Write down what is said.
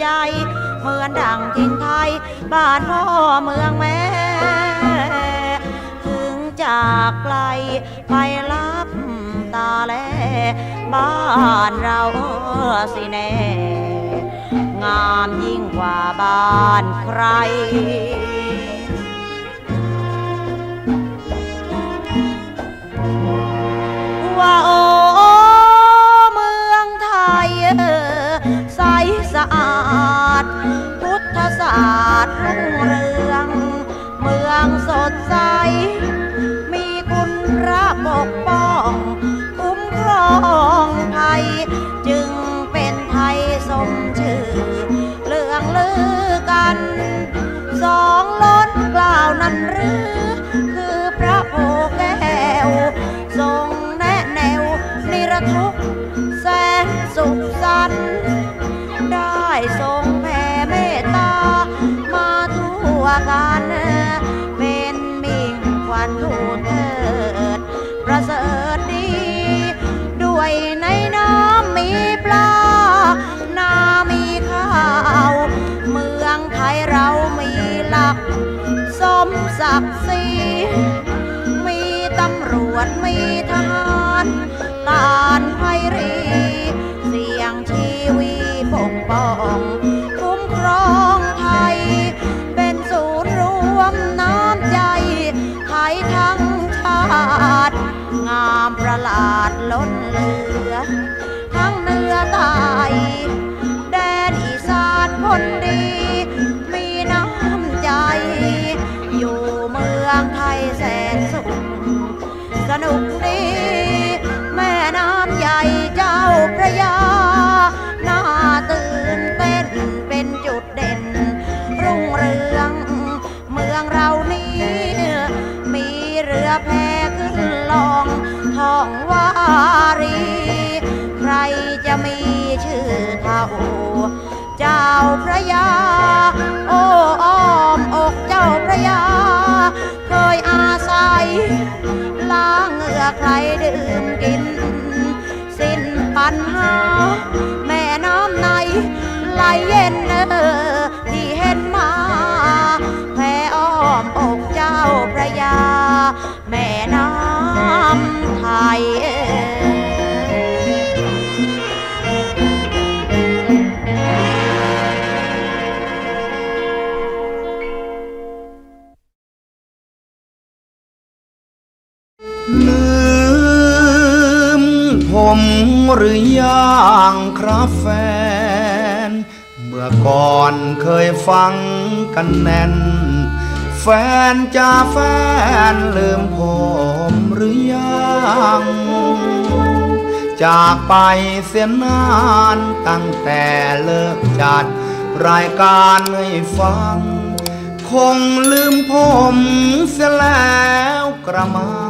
ใจ เหมือนดังทินไทย บ้านพ่อเมืองแม่ ถึงจากไกลไปรับตาแล บ้านเราสิแน่ งามยิ่งกว่าบ้านใครว่าโอ้เมืองไทยเออ ใสสะอาด พุทธศาสตร์รุ่งเรือง เมืองสดใส มีคุณพระปกป้อง คุ้มครองภัยจึง กันเป็นมิ่งขวัญทูเถิดประเสริฐดี ด้วยในน้ำมีปลา นามีข้าว เมืองไทยเรามีหลัก สมศักดิ์ศรีมีตำรวจมีทหารการไพรี ประหลาดล้นเหลือ ทั้งเหนือใต้แดนอีสานคนดี มีน้ำใจ อยู่เมืองไทยแสนสุข สนุกดีแม่น้ำใหญ่เจ้าพระยาน่าตื่นเต้นเป็นจุดเด่น รุ่งเรืองเมืองเรานี้ มีเรือแพขึ้นลอง องวารี ใครจะมีชื่อเท่า เจ้าพระยา โอ้อ้อมอกเจ้าพระยา เคยอาศัย ล้างเหงื่อใครดื่มกิน สิ้นปัญหา แม่น้ำในไหลเย็นเออ ไทยเอ่ยลืมผมหรือยังครับแฟน เมื่อก่อนเคยฟังกันแน่น แฟนจ้าแฟนลืมผมหรือยังจากไปเสียนานตั้งแต่เลิกจัด รายการให้ฟัง คงลืมผมเสียแล้วกระมัง